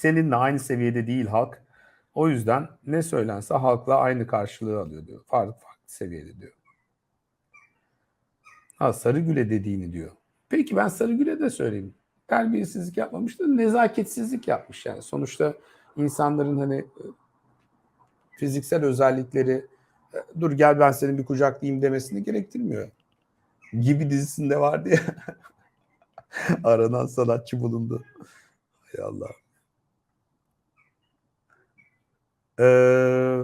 seninle aynı seviyede değil halk. O yüzden ne söylense halkla aynı karşılığı alıyor diyor. Farklı farklı seviyede diyor. Ha Sarıgül'e dediğini diyor. Peki ben Sarıgül'e de söyleyeyim. Terbiyesizlik yapmamış da nezaketsizlik yapmış yani. Sonuçta insanların hani e, fiziksel özellikleri e, dur gel ben senin bir kucaklayayım demesini gerektirmiyor. Gibi dizisinde vardı ya. Aranan sanatçı bulundu. Hay Allah. Ee,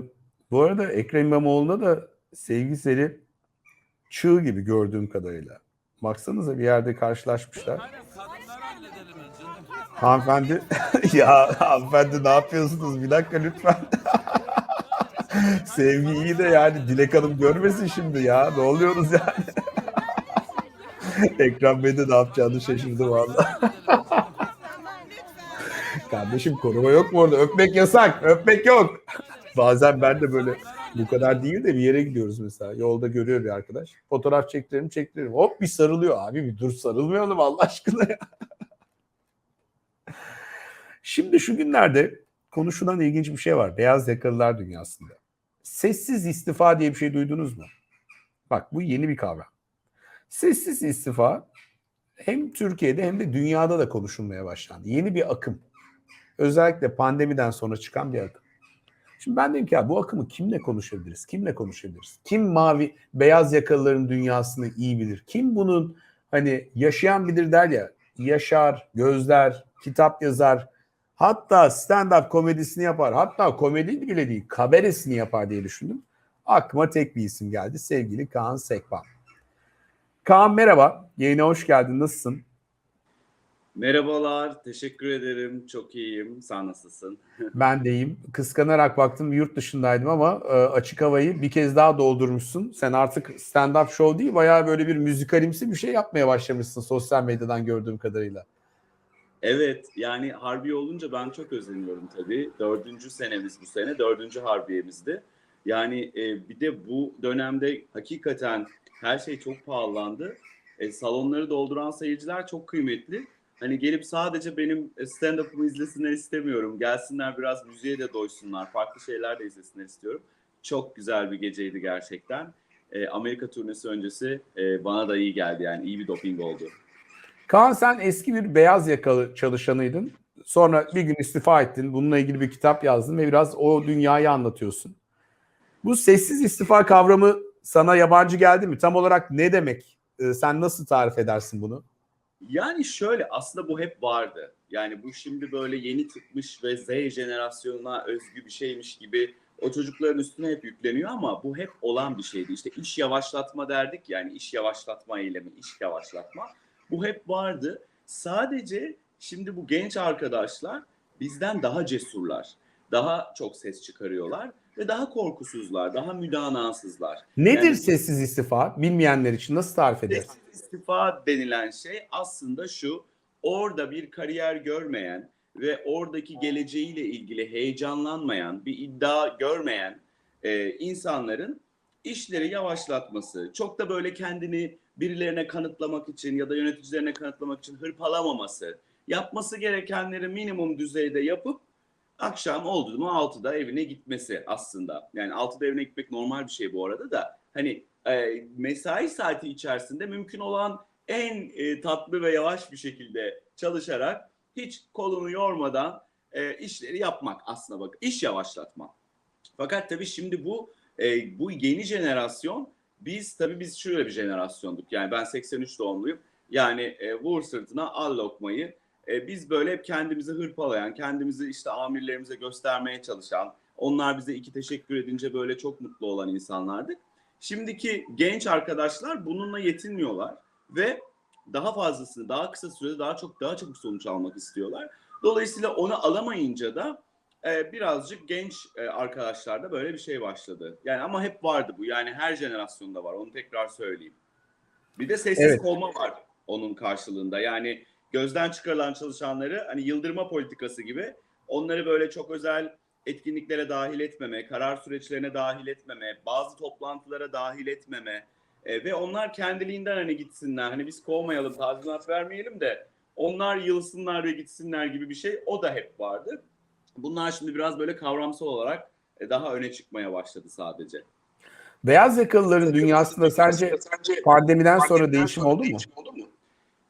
bu arada Ekrem İmamoğlu'na da sevgiseli çığ gibi gördüğüm kadarıyla. Baksanıza bir yerde karşılaşmışlar. Hanımefendi, ya hanımefendi ne yapıyorsunuz? Bir dakika lütfen. Sevgi iyi de yani Dilek Hanım görmesin şimdi ya. Ne oluyoruz yani? Ekrem Bey de ne yapacağını şaşırdı valla. Kardeşim koruma yok mu orada? Öpmek yasak. Öpmek yok. Bazen ben de böyle bu kadar değil de bir yere gidiyoruz mesela. Yolda görüyor bir arkadaş. Fotoğraf çektirelim çektirelim. Hop bir sarılıyor. Abi bir dur sarılmayalım Allah aşkına ya. Şimdi şu günlerde konuşulan ilginç bir şey var. Beyaz yakalılar dünyasında. Sessiz istifa diye bir şey duydunuz mu? Bak bu yeni bir kavram. Sessiz istifa hem Türkiye'de hem de dünyada da konuşulmaya başlandı. Yeni bir akım. Özellikle pandemiden sonra çıkan bir akım. Şimdi ben dedim ki ya bu akımı kimle konuşabiliriz? Kimle konuşabiliriz? Kim mavi beyaz yakalıların dünyasını iyi bilir? Kim bunun hani yaşayan bilir der ya yaşar, gözler, kitap yazar, hatta stand-up komedisini yapar. Hatta komedi bile değil, kabaresini yapar diye düşündüm. Aklıma tek bir isim geldi. Sevgili Kaan Sekban. Kaan merhaba. Yayına hoş geldin. Nasılsın? Merhabalar, teşekkür ederim. Çok iyiyim. Sen nasılsın? Ben de iyiyim. Kıskanarak baktım yurt dışındaydım ama e, açık havayı bir kez daha doldurmuşsun. Sen artık stand-up show değil bayağı böyle bir müzikalimsi bir şey yapmaya başlamışsın sosyal medyadan gördüğüm kadarıyla. Evet, yani Harbiye olunca ben çok özeniyorum tabii. Dördüncü senemiz bu sene, dördüncü Harbiye'mizdi. Yani e, bir de bu dönemde hakikaten her şey çok pahalandı. E, salonları dolduran seyirciler çok kıymetli. Hani gelip sadece benim stand-up'ımı izlesinler istemiyorum. Gelsinler biraz müziğe de doysunlar. Farklı şeyler de izlesinler istiyorum. Çok güzel bir geceydi gerçekten. E, Amerika turnesi öncesi e, bana da iyi geldi yani. iyi bir doping oldu. Kaan sen eski bir beyaz yakalı çalışanıydın. Sonra bir gün istifa ettin. Bununla ilgili bir kitap yazdın ve biraz o dünyayı anlatıyorsun. Bu sessiz istifa kavramı sana yabancı geldi mi? Tam olarak ne demek? Ee, sen nasıl tarif edersin bunu? Yani şöyle aslında bu hep vardı. Yani bu şimdi böyle yeni çıkmış ve Z jenerasyonuna özgü bir şeymiş gibi o çocukların üstüne hep yükleniyor ama bu hep olan bir şeydi. İşte iş yavaşlatma derdik yani iş yavaşlatma eylemi, iş yavaşlatma. Bu hep vardı. Sadece şimdi bu genç arkadaşlar bizden daha cesurlar. Daha çok ses çıkarıyorlar ve daha korkusuzlar, daha müdanasızlar. Nedir Yani- sessiz istifa? Bilmeyenler için nasıl tarif edersin? İstifa denilen şey aslında şu. Orada bir kariyer görmeyen ve oradaki geleceğiyle ilgili heyecanlanmayan, bir iddia görmeyen e, insanların işleri yavaşlatması, çok da böyle kendini birilerine kanıtlamak için ya da yöneticilerine kanıtlamak için hırpalamaması, yapması gerekenleri minimum düzeyde yapıp akşam oldu mu 6'da evine gitmesi aslında. Yani 6'da evine gitmek normal bir şey bu arada da hani e, mesai saati içerisinde mümkün olan en e, tatlı ve yavaş bir şekilde çalışarak hiç kolunu yormadan e, işleri yapmak aslında bak iş yavaşlatma. Fakat tabii şimdi bu bu yeni jenerasyon biz tabii biz şöyle bir jenerasyonduk. Yani ben 83 doğumluyum. Yani vur sırtına al lokmayı. Biz böyle hep kendimizi hırpalayan, kendimizi işte amirlerimize göstermeye çalışan, onlar bize iki teşekkür edince böyle çok mutlu olan insanlardık. Şimdiki genç arkadaşlar bununla yetinmiyorlar ve daha fazlasını daha kısa sürede daha çok daha çabuk sonuç almak istiyorlar. Dolayısıyla onu alamayınca da e, birazcık genç e, arkadaşlarda böyle bir şey başladı. Yani ama hep vardı bu. Yani her jenerasyonda var. Onu tekrar söyleyeyim. Bir de sessiz Evet. kolma var onun karşılığında. Yani gözden çıkarılan çalışanları hani yıldırma politikası gibi onları böyle çok özel etkinliklere dahil etmeme, karar süreçlerine dahil etmeme, bazı toplantılara dahil etmeme e, ve onlar kendiliğinden hani gitsinler. Hani biz kovmayalım, tazminat vermeyelim de Onlar yılsınlar ve gitsinler gibi bir şey o da hep vardı. Bunlar şimdi biraz böyle kavramsal olarak e, daha öne çıkmaya başladı sadece. Beyaz yakalıların dünyasında sence pandemiden sonra değişim oldu mu?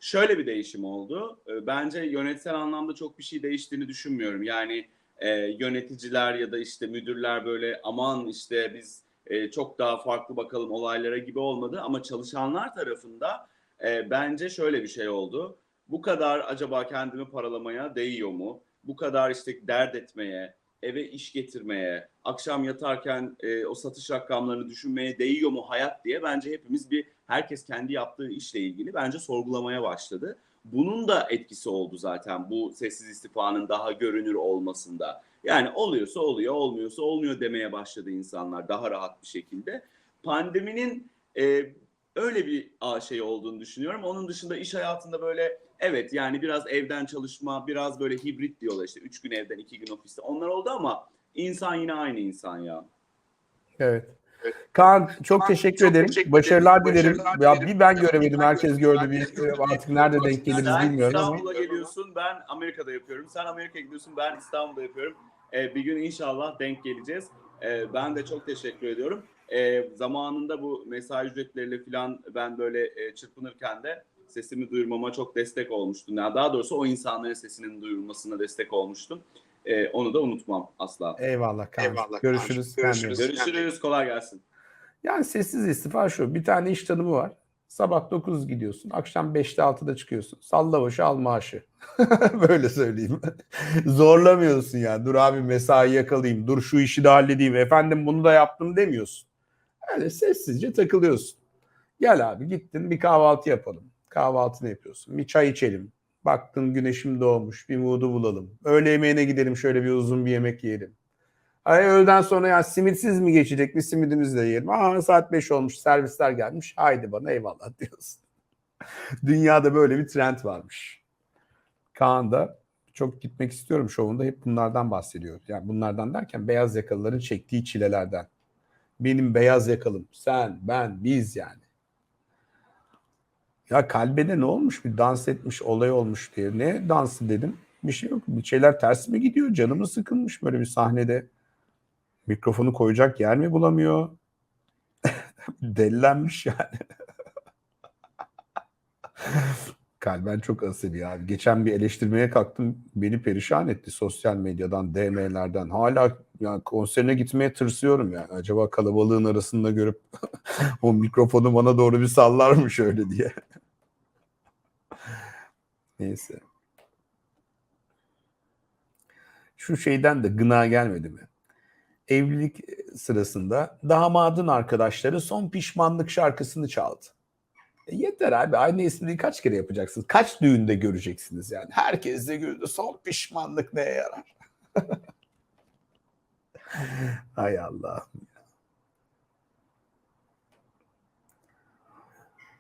Şöyle bir değişim oldu. E, Bence yönetsel anlamda çok bir şey değiştiğini düşünmüyorum. Yani e, yöneticiler ya da işte müdürler böyle aman işte biz e, çok daha farklı bakalım olaylara gibi olmadı. Ama çalışanlar tarafında e, bence şöyle bir şey oldu. Bu kadar acaba kendimi paralamaya değiyor mu? Bu kadar işte dert etmeye, eve iş getirmeye, akşam yatarken e, o satış rakamlarını düşünmeye değiyor mu hayat diye bence hepimiz bir herkes kendi yaptığı işle ilgili bence sorgulamaya başladı. Bunun da etkisi oldu zaten bu sessiz istifanın daha görünür olmasında. Yani oluyorsa oluyor, olmuyorsa olmuyor demeye başladı insanlar daha rahat bir şekilde. Pandeminin e, öyle bir şey olduğunu düşünüyorum. Onun dışında iş hayatında böyle evet yani biraz evden çalışma, biraz böyle hibrit diyorlar işte üç gün evden iki gün ofiste. Onlar oldu ama insan yine aynı insan ya. Evet. Kaan çok teşekkür ederim. Başarılar dilerim. Ya bir ben göremedim. Herkes gördü. Bir artık nerede denk geliriz Sen bilmiyorum ama. İstanbul'a geliyorsun, ben Amerika'da yapıyorum. Sen Amerika'ya gidiyorsun, ben İstanbul'da yapıyorum. Ee, bir gün inşallah denk geleceğiz. Ee, ben de çok teşekkür ediyorum. Ee, zamanında bu mesai ücretleriyle falan ben böyle e, çırpınırken de sesimi duyurmama çok destek olmuştun. Yani daha doğrusu o insanların sesinin duyurulmasına destek olmuştum. Ee, onu da unutmam asla. Eyvallah Kaan. Eyvallah, Görüşürüz. İyi bak. Görüşürüz. Görüşürüz, kolay gelsin. Yani sessiz istifa şu. Bir tane iş tanımı var. Sabah 9 gidiyorsun. Akşam 5'te 6'da çıkıyorsun. Salla başı al maaşı. Böyle söyleyeyim. Zorlamıyorsun yani. Dur abi mesai yakalayayım. Dur şu işi de halledeyim. Efendim bunu da yaptım demiyorsun. Öyle sessizce takılıyorsun. Gel abi gittin bir kahvaltı yapalım. Kahvaltını yapıyorsun. Bir çay içelim. Baktın güneşim doğmuş. Bir mood'u bulalım. Öğle yemeğine gidelim şöyle bir uzun bir yemek yiyelim. Ay öğleden sonra ya simitsiz mi geçecek bir simidimizi de yiyelim. Aa saat 5 olmuş servisler gelmiş. Haydi bana eyvallah diyorsun. Dünyada böyle bir trend varmış. Kaan da çok gitmek istiyorum şovunda hep bunlardan bahsediyor. Yani bunlardan derken beyaz yakalıların çektiği çilelerden. Benim beyaz yakalım, sen, ben, biz yani. Ya kalbede ne olmuş bir dans etmiş olay olmuş diye. Ne dansı dedim. Bir şey yok. Bir şeyler ters mi gidiyor? Canımı sıkılmış böyle bir sahnede. Mikrofonu koyacak yer mi bulamıyor? Delilenmiş yani. Kalben çok asabi abi. Geçen bir eleştirmeye kalktım. Beni perişan etti sosyal medyadan, DM'lerden. Hala yani konserine gitmeye tırsıyorum yani. Acaba kalabalığın arasında görüp o mikrofonu bana doğru bir sallar mı şöyle diye. Neyse. Şu şeyden de gına gelmedi mi? Evlilik sırasında damadın arkadaşları son pişmanlık şarkısını çaldı. E yeter abi aynı espriyi kaç kere yapacaksınız? Kaç düğünde göreceksiniz yani? Herkes de gördü son pişmanlık neye yarar? Hay Allah.